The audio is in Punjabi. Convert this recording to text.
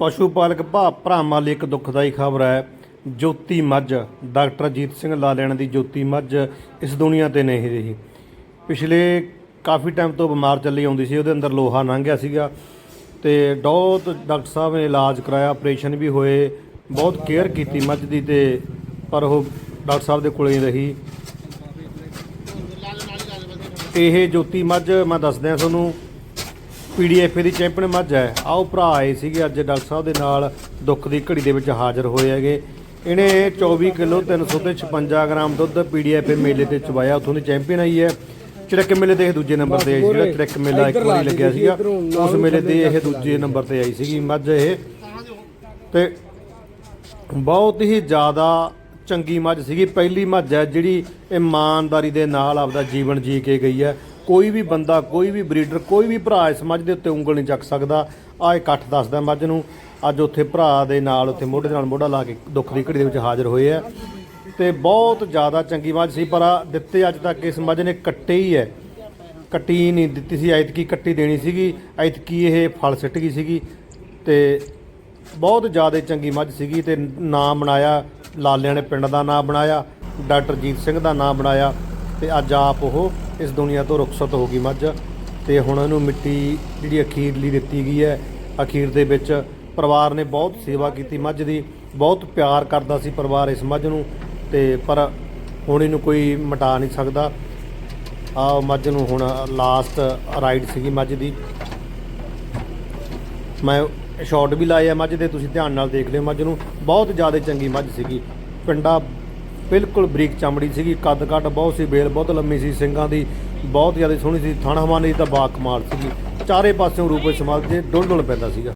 ਪਸ਼ੂ ਪਾਲਕ ਭਾ ਭਰਾਵਾਂ ਲਈ ਇੱਕ ਦੁਖਦਾਈ ਖਬਰ ਹੈ। ਜੋਤੀ ਮੱਝ, ਡਾਕਟਰ ਅਜੀਤ ਸਿੰਘ ਲਾਲੈਣ ਦੀ ਜੋਤੀ ਮੱਝ ਇਸ ਦੁਨੀਆ ਤੇ ਨਹੀਂ ਰਹੀ। ਪਿਛਲੇ ਕਾਫੀ ਟਾਈਮ ਤੋਂ ਬਿਮਾਰ ਚੱਲੀ ਆਉਂਦੀ ਸੀ, ਉਹਦੇ ਅੰਦਰ ਲੋਹਾ ਲੰਘ ਗਿਆ ਸੀਗਾ ਤੇ ਬਹੁਤ ਡਾਕਟਰ ਸਾਹਿਬ ਨੇ ਇਲਾਜ ਕਰਾਇਆ, ਆਪਰੇਸ਼ਨ ਵੀ ਹੋਏ, ਬਹੁਤ ਕੇਅਰ ਕੀਤੀ ਮੱਝ ਦੀ ਤੇ ਪਰ ਉਹ ਡਾਕਟਰ ਸਾਹਿਬ ਦੇ ਕੋਲੇ ਹੀ ਰਹੀ। ਇਹ ਜੋਤੀ ਮੱਝ, ਮੈਂ ਦੱਸਦਿਆਂ ਤੁਹਾਨੂੰ ਪੀਡੀਐਫ ਦੀ ਚੈਂਪੀਅਨ ਮੱਝ ਹੈ। ਆਓ ਭਰਾ ਆਏ ਸੀਗੇ ਅੱਜ ਡਾਕਟਰ ਸਾਹਿਬ ਦੇ ਨਾਲ ਦੁੱਖ ਦੀ ਘੜੀ ਦੇ ਵਿੱਚ ਹਾਜ਼ਰ ਹੋਏ ਹੈਗੇ। ਇਹਨੇ 24 ਕਿਲੋ 300 ਤੇ 56 ਗ੍ਰਾਮ ਦੁੱਧ ਪੀਡੀਐਫ ਮੇਲੇ ਤੇ ਚਵਾਇਆ। ਉੱਥੋਂ ਦੀ ਚੈਂਪੀਅਨ ਆਈ ਹੈ। ਚੜਕ ਮੇਲੇ ਤੇ ਇਹ ਦੂਜੇ ਨੰਬਰ ਤੇ ਆਈ ਸੀ ਜਿਹੜਾ ਚੜਕ ਮੇਲਾ ਇੱਕ ਵਾਰੀ ਲੱਗਿਆ ਸੀਗਾ ਉਸ ਮੇਲੇ ਤੇ ਇਹ ਦੂਜੇ ਨੰਬਰ ਤੇ ਆਈ ਸੀਗੀ ਮੱਝ ਇਹ। ਤੇ ਬਹੁਤ ਹੀ ਜ਼ਿਆਦਾ ਚੰਗੀ ਮੱਝ ਸੀਗੀ। ਪਹਿਲੀ ਮੱਝ ਹੈ ਜਿਹੜੀ ਇਮਾਨਦਾਰੀ ਦੇ ਨਾਲ ਆਪਦਾ ਜੀਵਨ ਜੀ ਕੇ ਗਈ ਹੈ। ਕੋਈ ਵੀ ਬੰਦਾ, ਕੋਈ ਵੀ ਬਰੀਡਰ, ਕੋਈ ਵੀ ਭਰਾ ਇਸ ਮੱਝ ਦੇ ਉੱਤੇ ਉਂਗਲ ਨਹੀਂ ਚੱਕ ਸਕਦਾ। ਆ ਇਕੱਠ ਦੱਸਦਾ ਮੱਝ ਨੂੰ। ਅੱਜ ਉੱਥੇ ਭਰਾ ਦੇ ਨਾਲ, ਉੱਥੇ ਮੋਢੇ ਨਾਲ ਮੋਢਾ ਲਾ ਕੇ ਦੁੱਖ ਦੀ ਘੜੀ ਦੇ ਵਿੱਚ ਹਾਜ਼ਰ ਹੋਏ ਆ। ਤੇ ਬਹੁਤ ਜ਼ਿਆਦਾ ਚੰਗੀ ਮੱਝ ਸੀ, ਪਰ ਆ ਦਿੱਤੇ ਅੱਜ ਤੱਕ ਇਸ ਮੱਝ ਨੇ ਕੱਟੇ ਹੀ ਹੈ। ਕੱਟੀ ਨਹੀਂ ਦਿੱਤੀ ਸੀ, ਐਤਕੀ ਕੱਟੀ ਦੇਣੀ ਸੀਗੀ। ਐਤਕੀ ਇਹ ਫਲ ਸਿੱਟ ਗਈ ਸੀਗੀ। ਤੇ ਬਹੁਤ ਜ਼ਿਆਦਾ ਚੰਗੀ ਮੱਝ ਸੀਗੀ ਤੇ ਨਾਮ ਬਣਾਇਆ, ਲਾਲਿਆਂ ਨੇ ਪਿੰਡ ਦਾ ਨਾਮ ਬਣਾਇਆ, ਡਾਕਟਰ ਜੀਤ ਸਿੰਘ ਦਾ ਨਾਮ ਬਣਾਇਆ। ਤੇ ਅੱਜ ਆਪ ਉਹ ਇਸ ਦੁਨੀਆ ਤੋਂ ਰੁਖਸਤ ਹੋ ਗਈ ਮੱਝ ਤੇ ਹੁਣ ਇਹਨੂੰ ਮਿੱਟੀ ਜਿਹੜੀ ਅਖੀਰਲੀ ਦਿੱਤੀ ਗਈ ਹੈ, ਅਖੀਰ ਦੇ ਵਿੱਚ ਪਰਿਵਾਰ ਨੇ ਬਹੁਤ ਸੇਵਾ ਕੀਤੀ। ਮੱਝ ਦੀ ਬਹੁਤ ਪਿਆਰ ਕਰਦਾ ਸੀ ਪਰਿਵਾਰ ਇਸ ਮੱਝ ਨੂੰ ਤੇ ਪਰ ਹੁਣ ਇਹਨੂੰ ਕੋਈ ਮਟਾ ਨਹੀਂ ਸਕਦਾ। ਆ ਮੱਝ ਨੂੰ ਹੁਣ ਲਾਸਟ ਰਾਈਡ ਸੀਗੀ ਮੱਝ ਦੀ। ਮੈਂ ਸ਼ਾਟ ਵੀ ਲਾਏ ਮੱਝ ਦੇ, ਤੁਸੀਂ ਧਿਆਨ ਨਾਲ ਦੇਖ ਲਿਓ ਮੱਝ ਨੂੰ। ਬਹੁਤ ਜ਼ਿਆਦਾ ਚੰਗੀ ਮੱਝ ਸੀਗੀ। ਪਿੰਡਾ ਬਿਲਕੁਲ ਬਰੀਕ ਚਮੜੀ ਸੀਗੀ, ਕੱਦ ਕੱਟ ਬਹੁਤ ਸੀ ਬੇਲ ਬਹੁਤ ਲੰਮੀ ਸੀ, ਸਿੰਘਾਂ ਦੀ ਬਹੁਤ ਜ਼ਿਆਦਾ ਸੋਹਣੀ ਸੀ, ਥਣ ਹਵਾਨੇ ਦੀ ਤਾਂ ਬਾ ਕਮਾਲ ਸੀਗੀ। ਚਾਰੇ ਪਾਸਿਓਂ ਰੂਪ ਸਮਾਲ ਜੇ ਡੁੱਲ ਡੁੱਲ ਪੈਂਦਾ ਸੀਗਾ।